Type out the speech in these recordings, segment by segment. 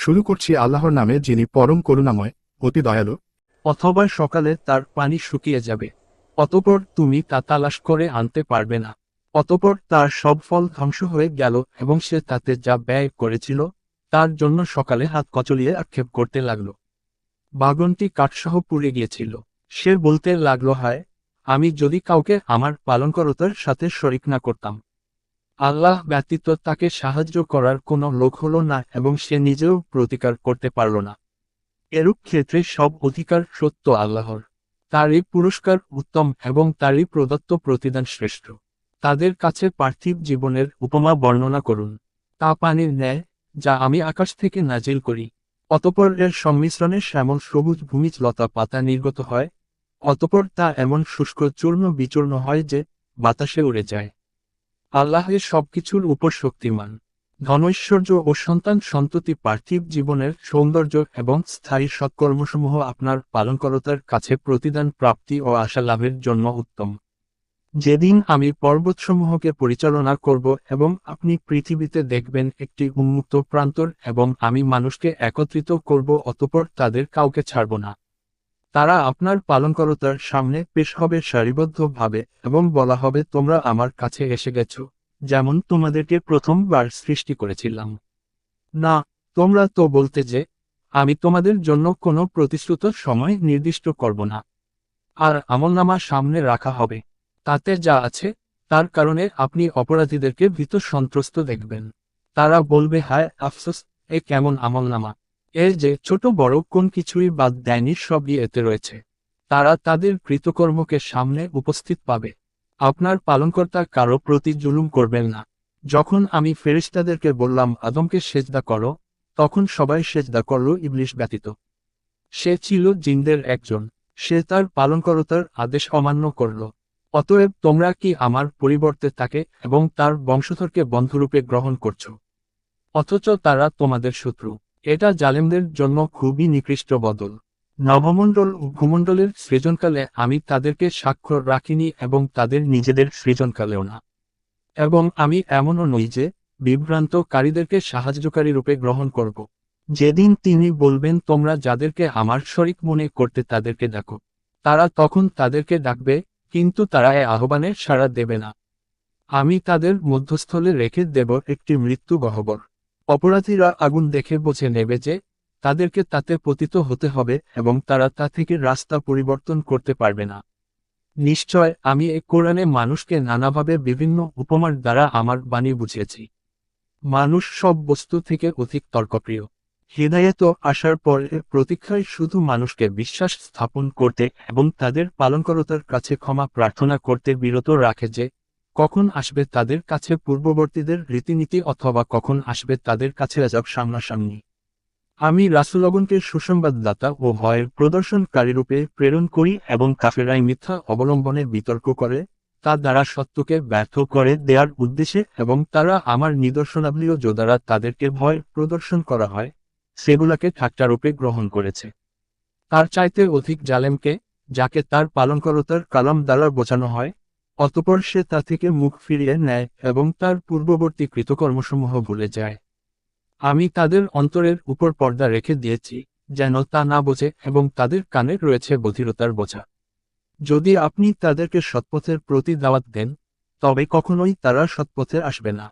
শুরু করছি আল্লাহর নামে যিনি পরম করুণাময়, অতি দয়ালু। অথবা সকালে তার পানি শুকিয়ে যাবে। অতপর তুমি তা তালাশ করে আনতে পারবে না। অতপর তার সব ফল ধ্বংস হয়ে গেল এবং সে তাতে যা ব্যয় করেছিল, তার জন্য সকালে হাত কচলিয়ে আক্ষেপ করতে লাগল। বাগনটি কাঠসহ পুড়ে গিয়েছিল। সে বলতে লাগল, হায়, আমি যদি কাউকে আমার পালনকরতার সাথে শরিক না করতাম আল্লাহ ব্যতীত তাকে সাহায্য করার কোনো লোক হল না এবং সে নিজেও প্রতিকার করতে পারল না। এরূপ ক্ষেত্রে সব অধিকার সত্য আল্লাহর। তারই পুরস্কার উত্তম এবং তারই প্রদত্ত প্রতিদান শ্রেষ্ঠ। তাদের কাছে পার্থিব জীবনের উপমা বর্ণনা করুন। তা পানির ন্যায়, যা আমি আকাশ থেকে নাজিল করি। অতপর এর সংমিশ্রণে শ্যামল সবুজ ভূমিজ লতা পাতা নির্গত হয়। অতপর তা এমন শুষ্ক চূর্ণ বিচূর্ণ হয় যে বাতাসে উড়ে যায়। আল্লাহ সবকিছুর উপর শক্তিমান। ধনৈশ্বর্য ও সন্তান সন্ততি পার্থিব জীবনের সৌন্দর্য এবং স্থায়ী সৎকর্মসমূহ আপনার পালনকরতার কাছে প্রতিদান প্রাপ্তি ও আশা লাভের জন্য উত্তম। যেদিন আমি পর্বতসমূহকে পরিচালনা করব এবং আপনি পৃথিবীতে দেখবেন একটি উন্মুক্ত প্রান্তর এবং আমি মানুষকে একত্রিত করব অতপর তাদের কাউকে ছাড়ব না। তারা আপনার পালনকরতার সামনে পেশ হবে সারিবদ্ধভাবে এবং বলা হবে, তোমরা আমার কাছে এসে গেছ, যেমন তোমাদেরকে প্রথমবার সৃষ্টি করেছিলাম। না, তোমরা তো বলতে যে, আমি তোমাদের জন্য কোনো প্রতিশ্রুত সময় নির্দিষ্ট করব না। আর আমলনামা সামনে রাখা হবে। তাতে যা আছে, তার কারণে আপনি অপরাধীদেরকে ভীত সন্ত্রস্ত দেখবেন। তারা বলবে, হায় আফসোস, এ কেমন আমলনামা? এর যে ছোট বড় কোন কিছুই বাদ দেয়নি, সবই এতে রয়েছে। তারা তাদের কৃতকর্মকে সামনে উপস্থিত পাবে। আপনার পালনকর্তা কারও প্রতি জুলুম করবেন না। যখন আমি ফেরিস্তাদেরকে বললাম, আদমকে সেজদা করো, তখন সবাই সেজদা করল ইবলিশ ব্যতীত। সে ছিল জিনদের একজন। সে তার পালনকর্তার আদেশ অমান্য করল। অতএব তোমরা কি আমার পরিবর্তে তাকে এবং তার বংশধরকে বন্ধুরূপে গ্রহণ করছ? অথচ তারা তোমাদের শত্রু। এটা জালেমদের জন্য খুবই নিকৃষ্ট বদল। নবমণ্ডল ও ভূমণ্ডলের সৃজনকালে আমি তাদেরকে স্বাক্ষর রাখিনি এবং তাদের নিজেদের সৃজনকালেও না। এবং আমি এমনও নই যে, বিভ্রান্তকারীদেরকে সাহায্যকারী রূপে গ্রহণ করব। যেদিন তিনি বলবেন, তোমরা যাদেরকে আমার শরিক মনে করতে তাদেরকে ডাকো, তারা তখন তাদেরকে ডাকবে, কিন্তু তারা এ আহ্বানে সাড়া দেবে না। আমি তাদের মধ্যস্থলে রেখে দেব একটি মৃত্যু গহ্বর। অপরাধীরা আগুন দেখে বোঝে নেবে যে, তাদেরকে তাতে পতিত হতে হবে এবং তারা তা থেকে রাস্তা পরিবর্তন করতে পারবে না। নিশ্চয়, আমি এ কোরআনে মানুষকে নানাভাবে বিভিন্ন উপমার দ্বারা আমার বাণী বুঝিয়েছি। মানুষ সব বস্তু থেকে অধিক তর্কপ্রিয়। হৃদয়ত আসার পর প্রতীক্ষায় শুধু মানুষকে বিশ্বাস স্থাপন করতে এবং তাদের পালনকরতার কাছে ক্ষমা প্রার্থনা করতে বিরত রাখে যে কখন আসবে তাদের কাছে পূর্ববর্তীদের রীতিনীতি অথবা কখন আসবে তাদের কাছে আজব সামনাসামনি? আমি রাসুলগণকে সুসংবাদদাতা ও ভয়ের প্রদর্শনকারী রূপে প্রেরণ করি এবং কাফেরাই মিথ্যা অবলম্বনে বিতর্ক করে, তা দ্বারা সত্যকে ব্যর্থ করে দেওয়ার উদ্দেশ্যে এবং তারা আমার নিদর্শনাবলীও দ্বারা তাদেরকে ভয় প্রদর্শন করা হয়, সেগুলাকে ঠাট্টারূপে গ্রহণ করেছে। তার চাইতে অধিক জালেমকে, যাকে তার পালনকরতার কালাম দ্বারা বোঝানো হয় অতপর সে তা থেকে মুখ ফিরিয়ে নেয় এবং তার পূর্ববর্তী কৃতকর্মসমূহ ভুলে যায়। আমি তাদের অন্তরের উপর পর্দা রেখে দিয়েছি, যেন তা না বোঝে এবং তাদের কানে রয়েছে বধিরতার বোঝা। যদি আপনি তাদেরকে সৎপথের প্রতি দাওয়াত দেন, তবে কখনোই তারা সৎপথে আসবে না।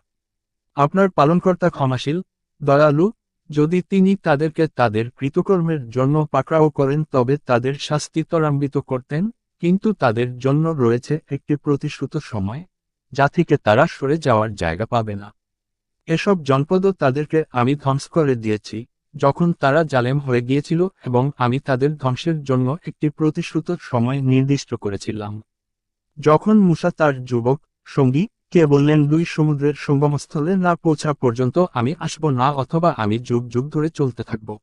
আপনার পালনকর্তা ক্ষমাশীল, দয়ালু, যদি তিনি তাদেরকে তাদের কৃতকর্মের জন্য পাকড়াও করেন তবে তাদের শাস্তি ত্বরান্বিত করতেন কিন্তু তাদের জন্য রয়েছে একটি প্রতিশ্রুত সময়, যা থেকে তারা সরে যাওয়ার জায়গা পাবে না। এসব জনপদও তাদেরকে আমি ধ্বংস করে দিয়েছি, যখন তারা জালেম হয়ে গিয়েছিল এবং আমি তাদের ধ্বংসের জন্য একটি প্রতিশ্রুত সময় নির্দিষ্ট করেছিলাম। যখন মুসা তার যুবক সঙ্গী কে বললেন, দুই সমুদ্রের সঙ্গমস্থলে না পৌঁছা পর্যন্ত আমি আসব না, অথবা আমি যুগ যুগ ধরে চলতে থাকব।